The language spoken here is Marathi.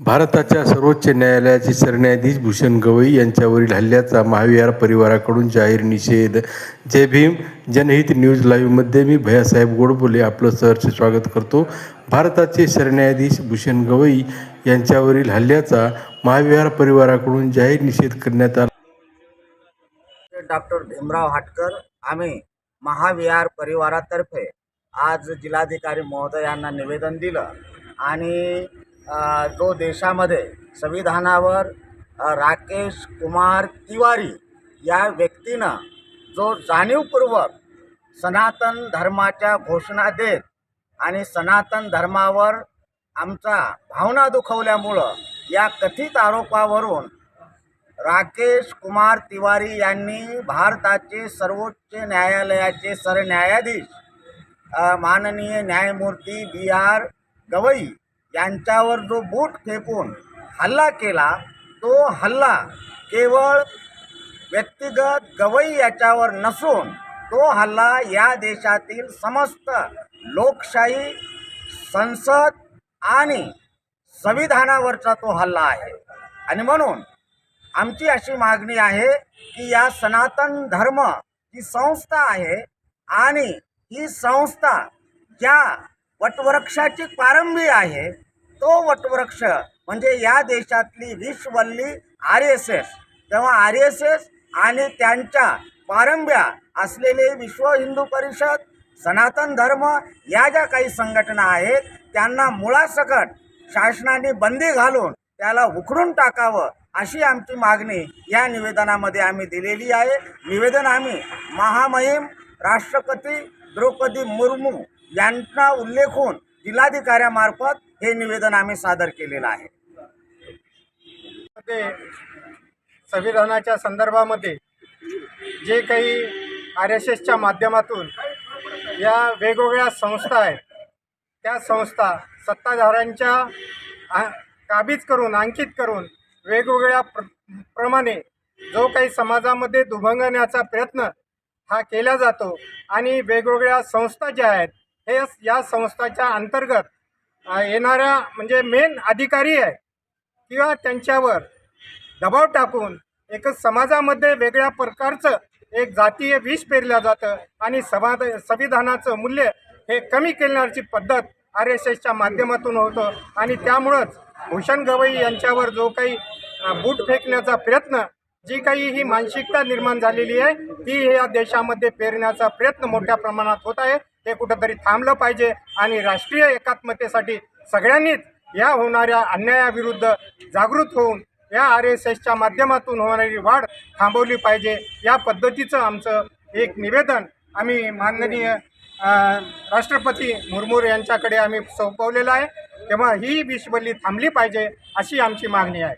भारताच्या सर्वोच्च न्यायालयाचे सरन्यायाधीश भूषण गवई यांच्यावरील हल्ल्याचा महाविहार परिवाराकडून जाहीर निषेध. जय भीम जनहित न्यूज लाईव्हमध्ये मी भैयासाहेब गोडबोले आपलं सहर्ष स्वागत करतो. भारताचे सरन्यायाधीश भूषण गवई यांच्यावरील हल्ल्याचा महाविहार परिवाराकडून जाहीर निषेध करण्यात आला. डॉक्टर भीमराव हाटकर आम्ही महाविहार परिवारातर्फे आज जिल्हाधिकारी महोदयांना निवेदन दिलं आणि जो देशामध्ये संविधानावर राकेश कुमार तिवारी या व्यक्तीनं जो जाणीवपूर्वक सनातन धर्माच्या घोषणा देत आणि सनातन धर्मावर आमचा भावना दुखवल्यामुळं या कथित आरोपावरून राकेश कुमार तिवारी यांनी भारताचे सर्वोच्च न्यायालयाचे सरन्यायाधीश माननीय न्यायमूर्ती बी आर गवई यांच्यावर जो बूट फेकून हल्ला केला तो हल्ला केवळ व्यक्तिगत गवई याच्यावर नसून तो हल्ला या देशातील समस्त लोकशाही संसद आणि संविधानावरचा तो हल्ला आहे. आणि म्हणून आमची अशी मागणी आहे की या सनातन धर्म ही संस्था आहे आणि ही संस्था ज्या वटवृक्षाची पारंबी आहे. तो वटवृक्ष म्हणजे या देशातली विश्ववल्ली आर एस एस. तेव्हा आर एस एस आणि त्यांच्या पारंब्या असलेले विश्व हिंदू परिषद सनातन धर्म या ज्या काही संघटना आहेत त्यांना मुळासकट शासनाने बंदी घालून त्याला उखडून टाकावं अशी आमची मागणी या निवेदनामध्ये आम्ही दिलेली आहे. निवेदन आम्ही महामहिम राष्ट्रपती द्रौपदी मुर्मू यांचा उल्लेखून जिल्हाधिकाऱ्यामार्फत हे निवेदन आम्ही सादर केलेलं आहे. संविधानाच्या संदर्भामध्ये जे काही आर एस एसच्या माध्यमातून या वेगवेगळ्या संस्था आहेत त्या संस्था सत्ताधाऱ्यांच्या काबीज करून अंकित करून वेगवेगळ्या प्र प्रमाणे जो काही समाजामध्ये दुभंगण्याचा प्रयत्न हा केला जातो आणि वेगवेगळ्या संस्था ज्या आहेत हे या संस्थाच्या अंतर्गत येणाऱ्या म्हणजे मेन अधिकारी आहे. किंवा त्यांच्यावर दबाव टाकून एक समाजामध्ये वेगळ्या प्रकारचं एक जातीय विष पेरलं जातं आणि समाज संविधानाचं मूल्य हे कमी करण्याची पद्धत आर एस एसच्या माध्यमातून होतं. आणि त्यामुळंच भूषण गवई यांच्यावर जो काही बूट फेकण्याचा प्रयत्न जी काही ही मानसिकता निर्माण झालेली आहे ती या देशामध्ये पेरण्याचा प्रयत्न मोठ्या प्रमाणात होत आहे. ते कुठंतरी थांबलं पाहिजे आणि राष्ट्रीय एकात्मतेसाठी सगळ्यांनीच या होणाऱ्या अन्यायाविरुद्ध जागृत होऊन या आर एस एसच्या माध्यमातून होणारी वाढ थांबवली पाहिजे. या पद्धतीचं आमचं एक निवेदन आम्ही माननीय राष्ट्रपती मुर्मू यांच्याकडे आम्ही सोपवलेलं आहे. तेव्हा ही विश्वली थांबली पाहिजे अशी आमची मागणी आहे.